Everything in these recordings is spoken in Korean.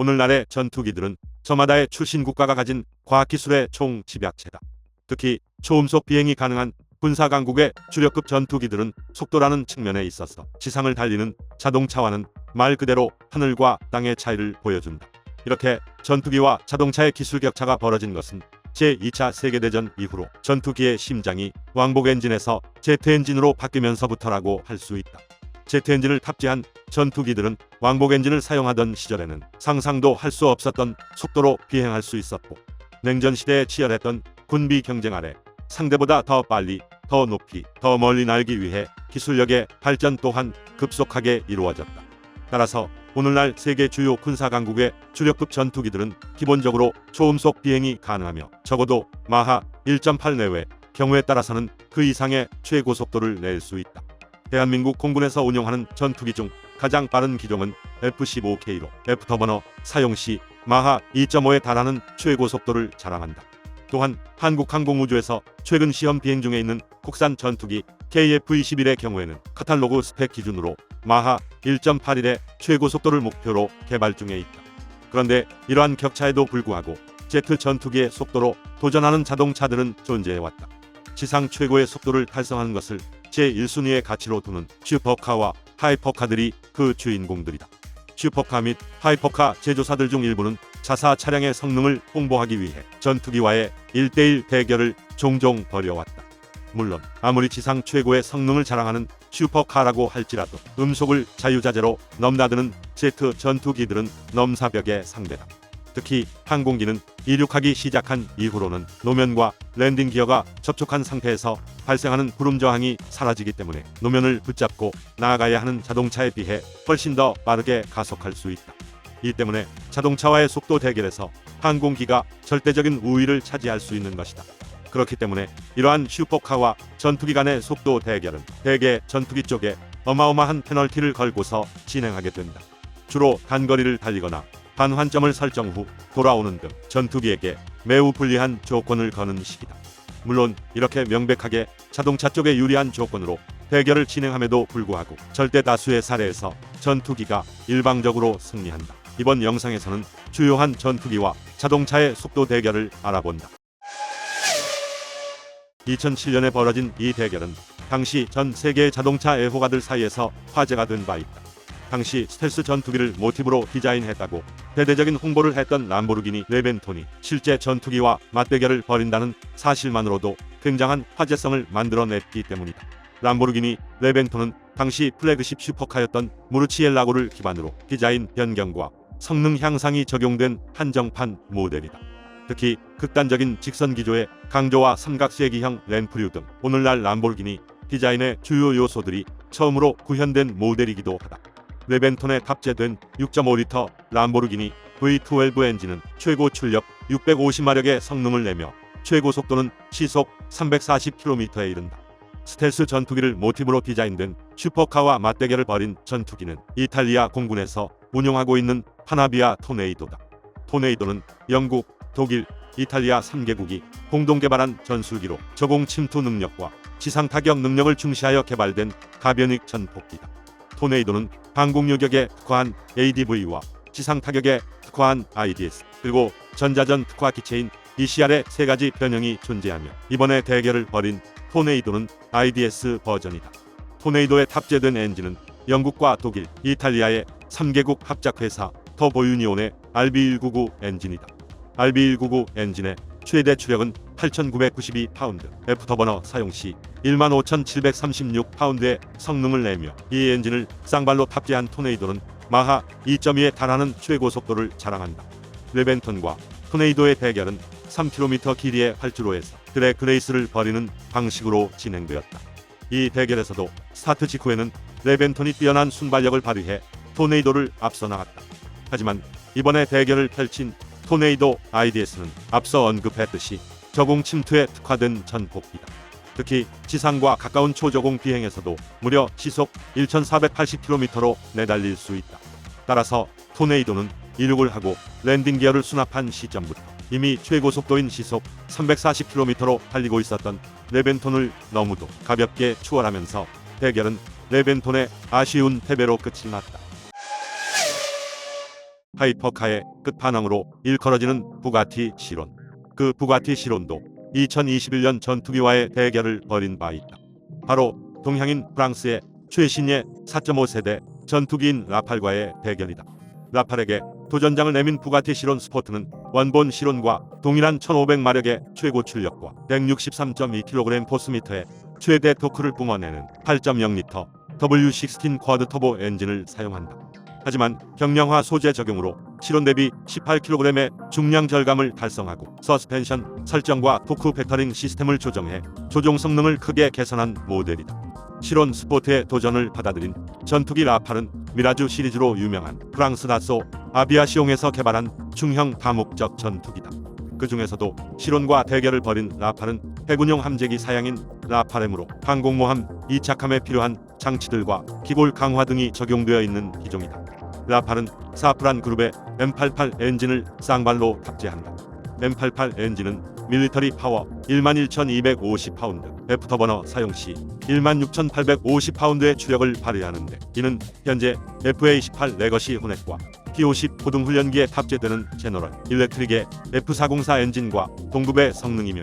오늘날의 전투기들은 저마다의 출신 국가가 가진 과학기술의 총 집약체다. 특히 초음속 비행이 가능한 군사 강국의 주력급 전투기들은 속도라는 측면에 있어서 지상을 달리는 자동차와는 말 그대로 하늘과 땅의 차이를 보여준다. 이렇게 전투기와 자동차의 기술 격차가 벌어진 것은 제2차 세계대전 이후로 전투기의 심장이 왕복 엔진에서 제트 엔진으로 바뀌면서부터라고 할 수 있다. 제트 엔진을 탑재한 전투기들은 왕복 엔진을 사용하던 시절에는 상상도 할 수 없었던 속도로 비행할 수 있었고 냉전 시대에 치열했던 군비 경쟁 아래 상대보다 더 빨리, 더 높이, 더 멀리 날기 위해 기술력의 발전 또한 급속하게 이루어졌다. 따라서 오늘날 세계 주요 군사 강국의 주력급 전투기들은 기본적으로 초음속 비행이 가능하며 적어도 마하 1.8 내외 경우에 따라서는 그 이상의 최고 속도를 낼 수 있다. 대한민국 공군에서 운용하는 전투기 중 가장 빠른 기종은 F-15K로 F터버너 사용 시 마하 2.5에 달하는 최고 속도를 자랑한다. 또한 한국항공우주에서 최근 시험 비행 중에 있는 국산 전투기 KF-21의 경우에는 카탈로그 스펙 기준으로 마하 1.81의 최고 속도를 목표로 개발 중에 있다. 그런데 이러한 격차에도 불구하고 제트 전투기의 속도로 도전하는 자동차들은 존재해왔다. 지상 최고의 속도를 달성하는 것을 제1순위의 가치로 두는 슈퍼카와 하이퍼카들이 그 주인공들이다. 슈퍼카 및 하이퍼카 제조사들 중 일부는 자사 차량의 성능을 홍보하기 위해 전투기와의 1대1 대결을 종종 벌여왔다. 물론 아무리 지상 최고의 성능을 자랑하는 슈퍼카라고 할지라도 음속을 자유자재로 넘나드는 제트 전투기들은 넘사벽의 상대다. 특히 항공기는 이륙하기 시작한 이후로는 노면과 랜딩 기어가 접촉한 상태에서 발생하는 구름 저항이 사라지기 때문에 노면을 붙잡고 나아가야 하는 자동차에 비해 훨씬 더 빠르게 가속할 수 있다. 이 때문에 자동차와의 속도 대결에서 항공기가 절대적인 우위를 차지할 수 있는 것이다. 그렇기 때문에 이러한 슈퍼카와 전투기 간의 속도 대결은 대개 전투기 쪽에 어마어마한 페널티를 걸고서 진행하게 된다. 주로 단거리를 달리거나 반환점을 설정 후 돌아오는 등 전투기에게 매우 불리한 조건을 거는 시기다. 물론 이렇게 명백하게 자동차 쪽에 유리한 조건으로 대결을 진행함에도 불구하고 절대 다수의 사례에서 전투기가 일방적으로 승리한다. 이번 영상에서는 주요한 전투기와 자동차의 속도 대결을 알아본다. 2007년에 벌어진 이 대결은 당시 전 세계의 자동차 애호가들 사이에서 화제가 된 바 있다. 당시 스텔스 전투기를 모티브로 디자인했다고 대대적인 홍보를 했던 람보르기니 레벤톤이 실제 전투기와 맞대결을 벌인다는 사실만으로도 굉장한 화제성을 만들어냈기 때문이다. 람보르기니 레벤톤은 당시 플래그십 슈퍼카였던 무르치엘라고를 기반으로 디자인 변경과 성능 향상이 적용된 한정판 모델이다. 특히 극단적인 직선 기조의 강조와 삼각쇄기형 램프류 등 오늘날 람보르기니 디자인의 주요 요소들이 처음으로 구현된 모델이기도 하다. 레벤톤에 탑재된 6.5리터 람보르기니 V12 엔진은 최고 출력 650마력의 성능을 내며 최고 속도는 시속 340km에 이른다. 스텔스 전투기를 모티브로 디자인된 슈퍼카와 맞대결을 벌인 전투기는 이탈리아 공군에서 운용하고 있는 파나비아 토네이도다. 토네이도는 영국, 독일, 이탈리아 3개국이 공동 개발한 전술기로 저공 침투 능력과 지상 타격 능력을 중시하여 개발된 가변익 전폭기다. 토네이도는 항공 요격에 특화한 ADV와 지상 타격에 특화한 IDS 그리고 전자전 특화 기체인 ECR의 세 가지 변형이 존재하며 이번에 대결을 벌인 토네이도는 IDS 버전이다. 토네이도에 탑재된 엔진은 영국과 독일, 이탈리아의 3개국 합작회사 터보유니온의 RB199 엔진이다. RB199 엔진의 최대 추력은 8,992파운드, F터버너 사용 시 15,736파운드의 성능을 내며 이 엔진을 쌍발로 탑재한 토네이도는 마하 2.2에 달하는 최고 속도를 자랑한다. 레벤턴과 토네이도의 대결은 3km 길이의 활주로에서 드래그 레이스를 벌이는 방식으로 진행되었다. 이 대결에서도 스타트 직후에는 레벤턴이 뛰어난 순발력을 발휘해 토네이도를 앞서 나갔다. 하지만 이번에 대결을 펼친 토네이도 IDS는 앞서 언급했듯이 저공 침투에 특화된 전폭기다. 특히 지상과 가까운 초저공 비행에서도 무려 시속 1480km로 내달릴 수 있다. 따라서 토네이도는 이륙을 하고 랜딩 기어를 수납한 시점부터 이미 최고 속도인 시속 340km로 달리고 있었던 레벤톤을 너무도 가볍게 추월하면서 대결은 레벤톤의 아쉬운 패배로 끝이 났다. 하이퍼카의 끝판왕으로 일컬어지는 부가티 시론. 그 부가티 시론도 2021년 전투기와의 대결을 벌인 바 있다. 바로 동향인 프랑스의 최신의 4.5세대 전투기인 라팔과의 대결이다. 라팔에게 도전장을 내민 부가티 시론 스포트는 원본 시론과 동일한 1500마력의 최고 출력과 163.2kg 포스미터의 최대 토크를 뿜어내는 8.0L W16 쿼드 터보 엔진을 사용한다. 하지만 경량화 소재 적용으로 실온 대비 18kg의 중량 절감을 달성하고 서스펜션 설정과 토크 배터링 시스템을 조정해 조종 성능을 크게 개선한 모델이다. 실온 스포트의 도전을 받아들인 전투기 라팔은 미라주 시리즈로 유명한 프랑스 다소 아비아시옹에서 개발한 중형 다목적 전투기다. 그 중에서도 실온과 대결을 벌인 라팔은 해군용 함재기 사양인 라팔엠으로 항공모함 이착함에 필요한 장치들과 기골 강화 등이 적용되어 있는 기종이다. 라팔은 사프란 그룹의 M88 엔진을 쌍발로 탑재한다. M88 엔진은 밀리터리 파워 11,250파운드, 애프터버너 사용 시 16,850파운드의 추력을 발휘하는데 이는 현재 FA18 레거시 호넷과 P50 고등 훈련기에 탑재되는 제너럴 일렉트릭의 F404 엔진과 동급의 성능이며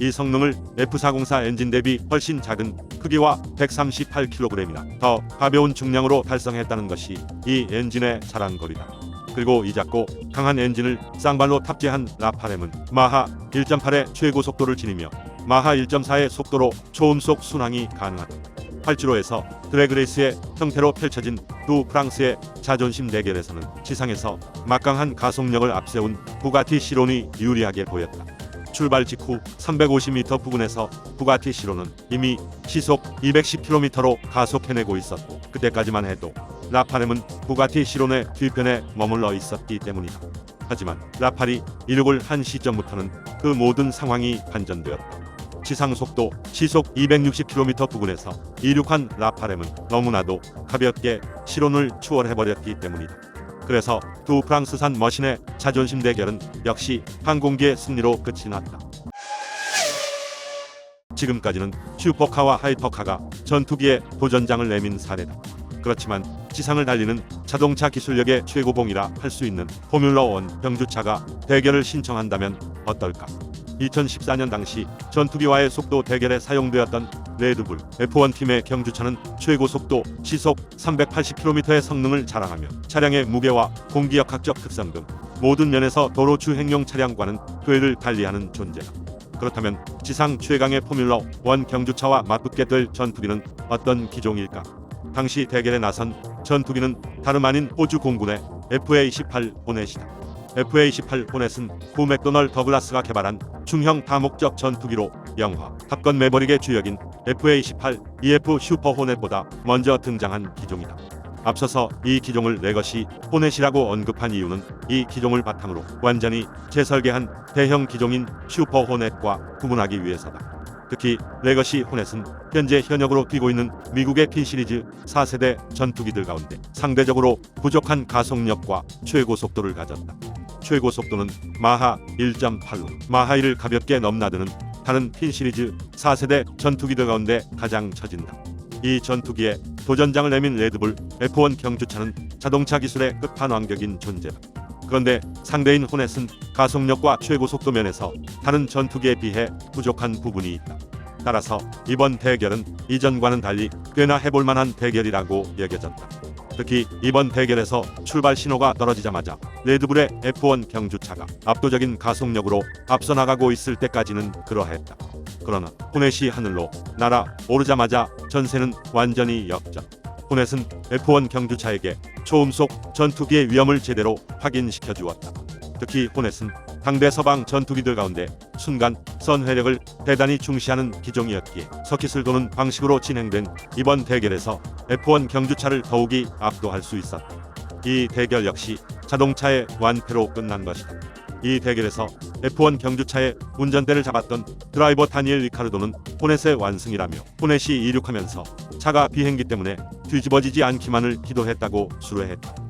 이 성능을 F404 엔진 대비 훨씬 작은 크기와 138kg이나 더 가벼운 중량으로 달성했다는 것이 이 엔진의 자랑거리다. 그리고 이 작고 강한 엔진을 쌍발로 탑재한 라파렘은 마하 1.8의 최고 속도를 지니며 마하 1.4의 속도로 초음속 순항이 가능하다. 활주로에서 드래그레이스의 형태로 펼쳐진 두 프랑스의 자존심 대결에서는 지상에서 막강한 가속력을 앞세운 부가티 시론이 유리하게 보였다. 출발 직후 350m 부근에서 부가티 시론은 이미 시속 210km로 가속해내고 있었고 그때까지만 해도 라파렘은 부가티 시론의 뒤편에 머물러 있었기 때문이다. 하지만 라팔이 이륙을 한 시점부터는 그 모든 상황이 반전되었다. 지상 속도 시속 260km 부근에서 이륙한 라파렘은 너무나도 가볍게 실온을 추월해버렸기 때문이다. 그래서 두 프랑스산 머신의 자존심 대결은 역시 항공기의 승리로 끝이 났다. 지금까지는 슈퍼카와 하이퍼카가 전투기에 도전장을 내민 사례다. 그렇지만 지상을 달리는 자동차 기술력의 최고봉이라 할 수 있는 포뮬러 원 경주차가 대결을 신청한다면 어떨까? 2014년 당시 전투기와의 속도 대결에 사용되었던 레드불 F1 팀의 경주차는 최고 속도 시속 380km의 성능을 자랑하며 차량의 무게와 공기역학적 특성 등 모든 면에서 도로 주행용 차량과는 궤를 달리하는 존재다. 그렇다면 지상 최강의 포뮬러 1 경주차와 맞붙게 될 전투기는 어떤 기종일까? 당시 대결에 나선 전투기는 다름 아닌 호주 공군의 FA-18 호넷이다. FA-18 호넷은 구 맥도널 더글라스가 개발한 중형 다목적 전투기로 영화 탑건 매버릭의 주역인 FA-18 EF 슈퍼 호넷보다 먼저 등장한 기종이다. 앞서서 이 기종을 레거시 호넷이라고 언급한 이유는 이 기종을 바탕으로 완전히 재설계한 대형 기종인 슈퍼 호넷과 구분하기 위해서다. 특히 레거시 호넷은 현재 현역으로 뛰고 있는 미국의 P 시리즈 4세대 전투기들 가운데 상대적으로 부족한 가속력과 최고 속도를 가졌다. 최고 속도는 마하 1.8로 마하 1을 가볍게 넘나드는 다른 P 시리즈 4세대 전투기들 가운데 가장 처진다. 이 전투기에 도전장을 내민 레드불 F1 경주차는 자동차 기술의 끝판왕격인 존재다. 그런데 상대인 호넷은 가속력과 최고 속도 면에서 다른 전투기에 비해 부족한 부분이 있다. 따라서 이번 대결은 이전과는 달리 꽤나 해볼 만한 대결이라고 여겨졌다. 특히 이번 대결에서 출발 신호가 떨어지자마자 레드불의 F1 경주차가 압도적인 가속력으로 앞서 나가고 있을 때까지는 그러했다. 그러나 호넷이 하늘로 날아 오르자마자 전세는 완전히 역전. 호넷은 F1 경주차에게 초음속 전투기의 위험을 제대로 확인시켜 주었다. 특히 호넷은 당대 서방 전투기들 가운데 순간 선회력을 대단히 중시하는 기종이었기에 서킷을 도는 방식으로 진행된 이번 대결에서 F1 경주차를 더욱이 압도할 수 있었다. 이 대결 역시 자동차의 완패로 끝난 것이다. 이 대결에서 F1 경주차의 운전대를 잡았던 드라이버 다니엘 리카르도는 호넷의 완승이라며 호넷이 이륙하면서 차가 비행기 때문에 뒤집어지지 않기만을 기도했다고 수로했다.